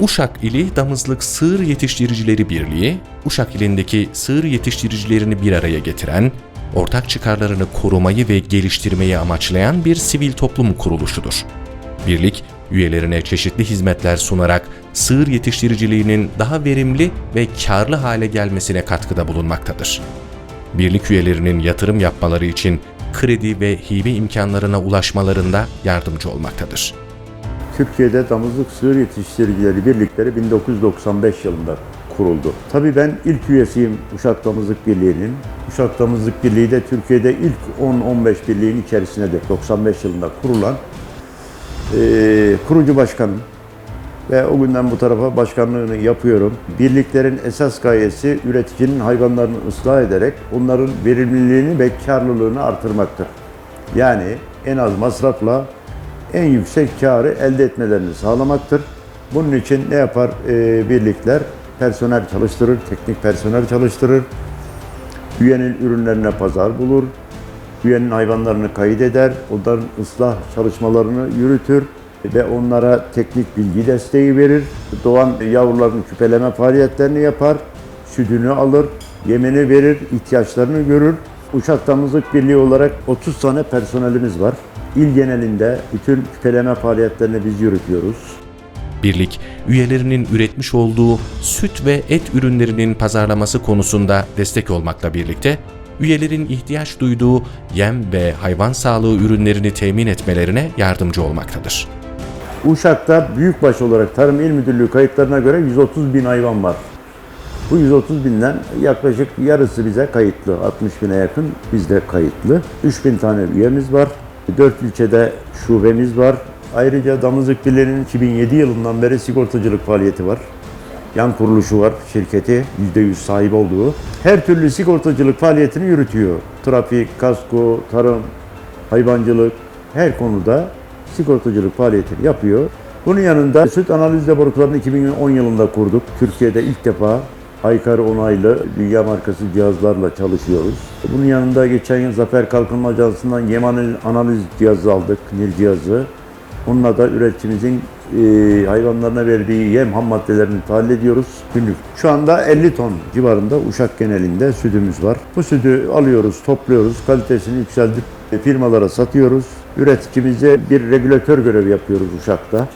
Uşak ili Damızlık Sığır Yetiştiricileri Birliği, Uşak ilindeki sığır yetiştiricilerini bir araya getiren, ortak çıkarlarını korumayı ve geliştirmeyi amaçlayan bir sivil toplum kuruluşudur. Birlik, üyelerine çeşitli hizmetler sunarak sığır yetiştiriciliğinin daha verimli ve karlı hale gelmesine katkıda bulunmaktadır. Birlik üyelerinin yatırım yapmaları için kredi ve hibe imkanlarına ulaşmalarında yardımcı olmaktadır. Türkiye'de Damızlık Sığır Yetiştiricileri Birlikleri 1995 yılında kuruldu. Tabii ben ilk üyesiyim Uşak Damızlık Birliği'nin. Uşak Damızlık Birliği de Türkiye'de ilk 10-15 birliğin içerisindedir. 95 yılında kurulan eee, kurucu başkanım ve o günden bu tarafa başkanlığını yapıyorum. Birliklerin esas gayesi üreticinin hayvanlarını ıslah ederek onların verimliliğini ve karlılığını artırmaktır. Yani en az masrafla en yüksek karı elde etmelerini sağlamaktır. Bunun için ne yapar Ee, birlikler? Personel çalıştırır, teknik personel çalıştırır. Üyenin ürünlerine pazar bulur. Üyenin hayvanlarını kayıt eder. Onların ıslah çalışmalarını yürütür ve onlara teknik bilgi desteği verir. Doğan yavruların küpeleme faaliyetlerini yapar. Sütünü alır, yemini verir, ihtiyaçlarını görür. Uşak Damızlık Birliği olarak 30 tane personelimiz var. İl genelinde bütün küpeleme faaliyetlerini biz yürütüyoruz. Birlik, üyelerinin üretmiş olduğu süt ve et ürünlerinin pazarlaması konusunda destek olmakla birlikte, üyelerin ihtiyaç duyduğu yem ve hayvan sağlığı ürünlerini temin etmelerine yardımcı olmaktadır. Uşak'ta büyükbaş olarak Tarım İl Müdürlüğü kayıtlarına göre 130 bin hayvan var. Bu 130 binden yaklaşık yarısı bize kayıtlı. 60 bine yakın bizde kayıtlı. 3 bin tane üyemiz var. 4 ilçede şubemiz var. Ayrıca Damızlık Birliği'nin 2007 yılından beri sigortacılık faaliyeti var. Yan kuruluşu var şirketi, %100 sahip olduğu. Her türlü sigortacılık faaliyetini yürütüyor. Trafik, kasko, tarım, hayvancılık her konuda sigortacılık faaliyetini yapıyor. Bunun yanında süt analiz laboratuvarını 2010 yılında kurduk. Türkiye'de ilk defa Aykar onaylı dünya markası cihazlarla çalışıyoruz. Bunun yanında geçen yıl Zafer Kalkınma Ajansı'ndan yem analiz- cihazı aldık, NIL cihazı. Onunla da üreticimizin e, hayvanlarına verdiği yem ham maddelerini tahlil ediyoruz günlük. Şu anda 50 ton civarında Uşak genelinde sütümüz var. Bu sütü alıyoruz, topluyoruz, kalitesini yükseltip firmalara satıyoruz. Üreticimize bir regülatör görevi yapıyoruz Uşak'ta.